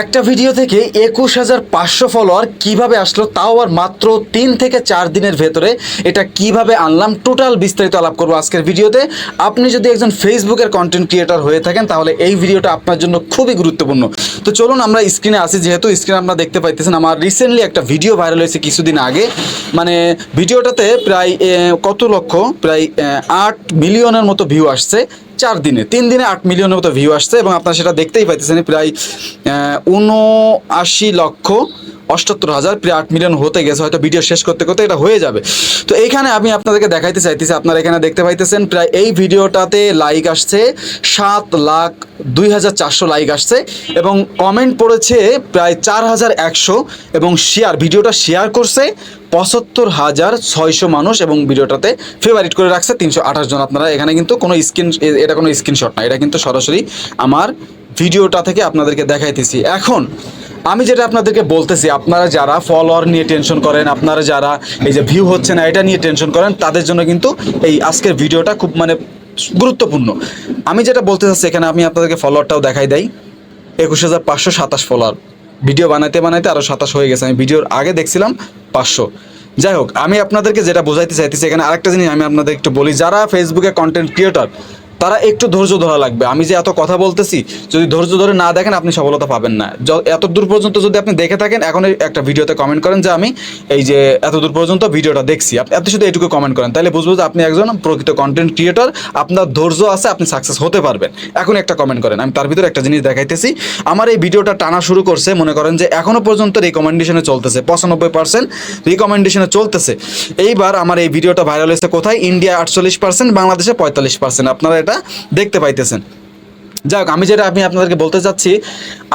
একটা ভিডিও থেকে একুশ হাজার পাঁচশো ফলোয়ার কীভাবে আসলো, তাও আর মাত্র তিন থেকে চার দিনের ভেতরে এটা কীভাবে আনলাম টোটাল বিস্তারিত আলাপ করব আজকের ভিডিওতে আপনি যদি একজন ফেসবুকের কন্টেন্ট ক্রিয়েটার হয়ে থাকেন, তাহলে এই ভিডিওটা আপনার জন্য খুবই গুরুত্বপূর্ণ। তো চলুন আমরা স্ক্রিনে আসি, যেহেতু স্ক্রিনে আপনারা দেখতে পাইতেছেন, আমার রিসেন্টলি একটা ভিডিও ভাইরাল হয়েছে কিছুদিন আগে। মানে ভিডিওটাতে প্রায় কত লক্ষ? প্রায় আট মিলিয়নের মতো ভিউ আসছে। চার দিনে, তিন দিনে আট মিলিয়নের মতো ভিউ আসছে এবং আপনারা সেটা দেখতেই পাইতেছেন প্রায় উনআশি লক্ষ অষ্টাত্তর হাজার, প্রায় আট মিলিয়ন হতে গেছে, হয়তো ভিডিও শেষ করতে করতে এটা হয়ে যাবে। তো এইখানে আমি আপনাদেরকে দেখাইতে চাইতেছি, আপনারা এখানে দেখতে পাইতেছেন প্রায় এই ভিডিওটাতে লাইক আসছে সাত লাখ দুই হাজার চারশো লাইক আসছে এবং কমেন্ট পড়েছে প্রায় চার হাজার একশো এবং শেয়ার ভিডিওটা শেয়ার করছে পঁচাত্তর হাজার ছয়শো মানুষ এবং ভিডিওটাতে ফেভারিট করে রাখছে তিনশো আঠাশ জন। আপনারা এখানে কিন্তু কোনো স্ক্রিন এটা কোনো স্ক্রিনশট না, এটা কিন্তু সরাসরি আমার ভিডিওটা থেকে আপনাদেরকে দেখাইতেছি। এখন, আমি যেটা আপনাদেরকে বলতেছি, আপনারা যারা ফলোয়ার নিয়ে টেনশন করেন, আপনারা যারা এই যে ভিউ হচ্ছে না, এটা নিয়ে টেনশন করেন, তাদের জন্য কিন্তু এই আজকের ভিডিওটা খুব মানে গুরুত্বপূর্ণ। আমি যেটা বলতে চাচ্ছি, এখানে আমি আপনাদেরকে ফলোয়ারটাও দেখাই দেই। একুশ হাজার পাঁচশো সাতাশ ফলোয়ার ভিডিও বানাইতে বানাইতে আরও সাতাশ হয়ে গেছে। আমি ভিডিওর আগে দেখছিলাম পাঁচশো। যাই হোক, আমি আপনাদেরকে যেটা বোঝাইতে চাইতেছি, এখানে আরেকটা জিনিস আমি আপনাদের একটু বলি। যারা ফেসবুকে কন্টেন্ট ক্রিয়েটর তারা একটু ধৈর্য ধরা লাগবে। আমি যে এত কথা বলতেছি, যদি ধৈর্য ধরে না দেখেন, আপনি সফলতা পাবেন না। এত দূর পর্যন্ত যদি আপনি দেখে থাকেন, এখন একটা ভিডিওতে কমেন্ট করেন যে আমি এই যে এত দূর পর্যন্ত ভিডিওটা দেখছি। আপ- এত শুধু এটুকু কমেন্ট করেন, তাহলে বুঝব যে আপনি একজন প্রকৃত কন্টেন্ট ক্রিয়েটর আপনার ধৈর্য আছে, আপনি সাকসেস হতে পারবেন। এখন একটা কমেন্ট করেন, আমি তার ভিতরে একটা জিনিস দেখাইতেছি। আমার এই ভিডিওটা টানা শুরু করছে, মনে করেন যে এখনও পর্যন্ত রিকমেন্ডেশনে চলতেছে, পঁচানব্বই পার্সেন্ট রিকমেন্ডেশনে চলতেছে। এইবার আমার এই ভিডিওটা ভাইরাল হয়েছে কোথায়? ইন্ডিয়া আটচল্লিশ পার্সেন্ট বাংলাদেশে পঁয়তাল্লিশ পার্সেন্ট আপনারা এটা দেখতে পাইতেছেন। যাই হোক আমি যেটা আমি আপনাদেরকে বলতে চাচ্ছি,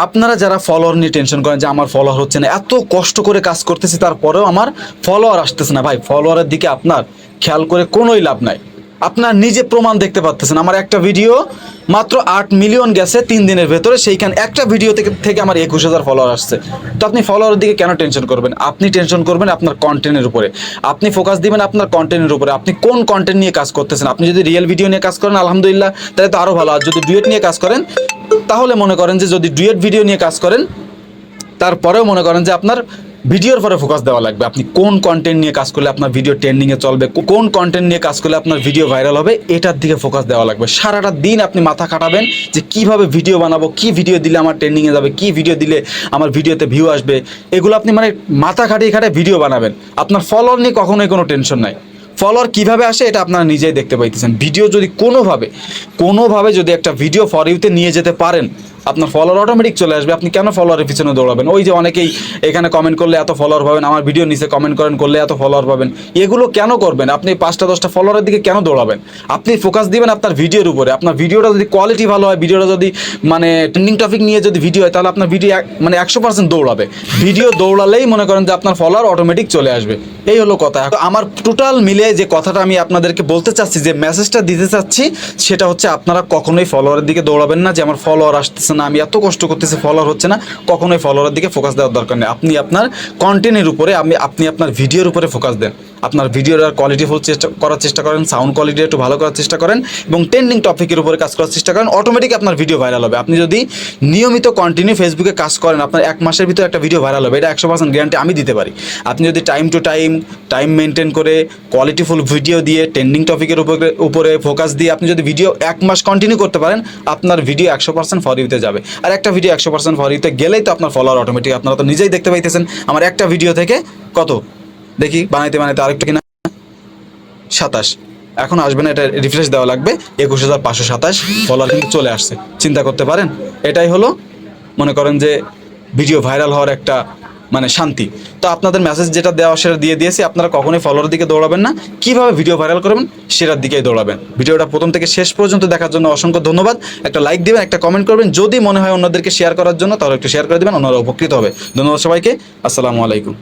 আপনারা যারা ফলোয়ার নিয়ে টেনশন করেন যে আমার ফলোয়ার হচ্ছে না, এত কষ্ট করে কাজ করতেছি, তারপরেও আমার ফলোয়ার আসতেছে না। ভাই ফলোয়ারের দিকে আপনার খেয়াল করে কোনোই লাভ নাই। আপনার নিজে প্রমাণ দেখতে পাচ্তেছেন আমার একটা ভিডিও মাত্র আট মিলিয়ন গেছে তিন দিনের ভেতরে, সেইখানে একটা ভিডিও থেকে থেকে আমার একুশ হাজার ফলোয়ার আসছে। তো আপনি ফলোয়ারের দিকে কেন টেনশন করবেন? আপনি টেনশন করবেন আপনার কন্টেন্টের উপরে। আপনি ফোকাস দিবেন আপনার কন্টেন্টের উপরে। আপনি কোন কন্টেন্ট নিয়ে কাজ করতেছেন? আপনি যদি রিয়েল ভিডিও নিয়ে কাজ করেন, আলহামদুলিল্লাহ, তাহলে তো আরও ভালো। আর যদি ডুয়েট নিয়ে কাজ করেন, তাহলে মনে করেন যে যদি ডুয়েট ভিডিও নিয়ে কাজ করেন, তারপরেও মনে করেন যে আপনার ভিডিওর পরে ফোকাস দেওয়া লাগবে। আপনি কোন কন্টেন্ট নিয়ে কাজ করলে আপনার ভিডিও ট্রেন্ডিংয়ে চলবে কোন কন্টেন্ট নিয়ে কাজ করলে আপনার ভিডিও ভাইরাল হবে, এটার দিকে ফোকাস দেওয়া লাগবে। সারাটা দিন আপনি মাথা খাটাবেন যে কীভাবে ভিডিও বানাবো, কি ভিডিও দিলে আমার ট্রেন্ডিংয়ে যাবে, কি ভিডিও দিলে আমার ভিডিওতে ভিউ আসবে। এগুলো আপনি মানে মাথা খাটিয়ে খাটিয়ে ভিডিও বানাবেন। আপনার ফলোয়ার নিয়ে কখনোই কোনো টেনশন নাই। ফলোয়ার কীভাবে আসে এটা আপনারা নিজেই দেখতে পাইতেছেন। ভিডিও যদি কোনোভাবে কোনোভাবে যদি একটা ভিডিও ফর ইউতে নিয়ে যেতে পারেন আপনার ফলোয়ার অটোমেটিক চলে আসবে। আপনি কেন ফলোয়ারের পিছনে দৌড়াবেন? ওই যে অনেকেই এখানে কমেন্ট করলে এত ফলোয়ার পাবেন, আমার ভিডিও নিচে কমেন্ট করেন, করলে এত ফলোয়ার পাবেন। এগুলো কেন করবেন? আপনি পাঁচটা, দশটা ফলোয়ারের দিকে কেন দৌড়াবেন? আপনি ফোকাস দিবেন আপনার ভিডিওর উপরে। আপনার ভিডিওটা যদি কোয়ালিটি ভালো হয় ভিডিওটা যদি মানে ট্রেন্ডিং টপিক নিয়ে যদি ভিডিও হয়, তাহলে আপনার ভিডিও মানে একশো পার্সেন্ট দৌড়াবে। ভিডিও দৌড়ালেই মনে করেন যে আপনার ফলোয়ার অটোমেটিক চলে আসবে। এই হলো কথা। আমার টোটাল মিলে যে কথাটা আমি আপনাদেরকে বলতে চাচ্ছি, যে মেসেজটা দিতে চাচ্ছি, সেটা হচ্ছে আপনারা কখনোই ফলোয়ারের দিকে দৌড়াবেন না, যে আমার ফলোয়ার আসতেছে না, আমি এত কষ্ট করতেছি ফলোয়ার হচ্ছে না, কখনোই ফলোয়ারের দিকে ফোকাস দেওয়ার দরকার নেই। আপনি আপনার কন্টেন্টের উপরে, আমি, আপনি আপনার ভিডিওর উপরে ফোকাস দেন। আপনার ভিডিওর আর কোয়ালিটিফুল চেষ্টা করার চেষ্টা করেন সাউন্ড কোয়ালিটি একটু ভালো করার চেষ্টা করেন, এবং ট্রেন্ডিং টপিকের উপরে কাজ করার চেষ্টা করেন অটোমেটিক আপনার ভিডিও ভাইরাল হবে। আপনি যদি নিয়মিত কন্টিনিউ ফেসবুকে কাজ করেন, আপনার এক মাসের ভিতরে একটা ভিডিও ভাইরাল হবে, এটা একশো পার্সেন্ট গ্যারান্টি আমি দিতে পারি। আপনি যদি time to time time maintain করে কোয়ালিটিফুল ভিডিও দিয়ে ট্রেন্ডিং টপিকের উপরে উপরে ফোকাস দিয়ে, আপনি যদি ভিডিও এক মাস কন্টিনিউ করতে পারেন, আপনার ভিডিও একশো পার্সেন্ট ফর ইউতে যাবে। আর একটা ভিডিও একশো পার্সেন্ট ইউতে গেলেই তো আপনার ফলোয়ার অটোমেটিক আপনারা তো নিজেই দেখতে পাইতেছেন। আমার একটা ভিডিও থেকে কত? দেখি, বানাইতে বানাইতে আরেকটা কিনা। সাতাশ। এখন আসবে না, এটা রিফ্রেশ দেওয়া লাগবে। একুশ হাজার পাঁচশো সাতাশ ফলোয়ার কিন্তু চলে আসছে। চিন্তা করতে পারেন? এটাই হলো, মনে করেন যে ভিডিও ভাইরাল হওয়ার একটা মানে শান্তি। তো আপনাদের মেসেজ যেটা দেওয়া, সেটা দিয়ে দিয়েছি। আপনারা কখনোই ফলোয়ার দিকে দৌড়াবেন না। কীভাবে ভিডিও ভাইরাল করবেন, সেটার দিকেই দৌড়াবেন। ভিডিওটা প্রথম থেকে শেষ পর্যন্ত দেখার জন্য অসংখ্য ধন্যবাদ। একটা লাইক দেবেন, একটা কমেন্ট করবেন। যদি মনে হয় অন্যদেরকে শেয়ার করার জন্য, তাহলে একটু শেয়ার করে দেবেন ওনারা উপকৃত হবে। ধন্যবাদ সবাইকে। আসসালামু আলাইকুম।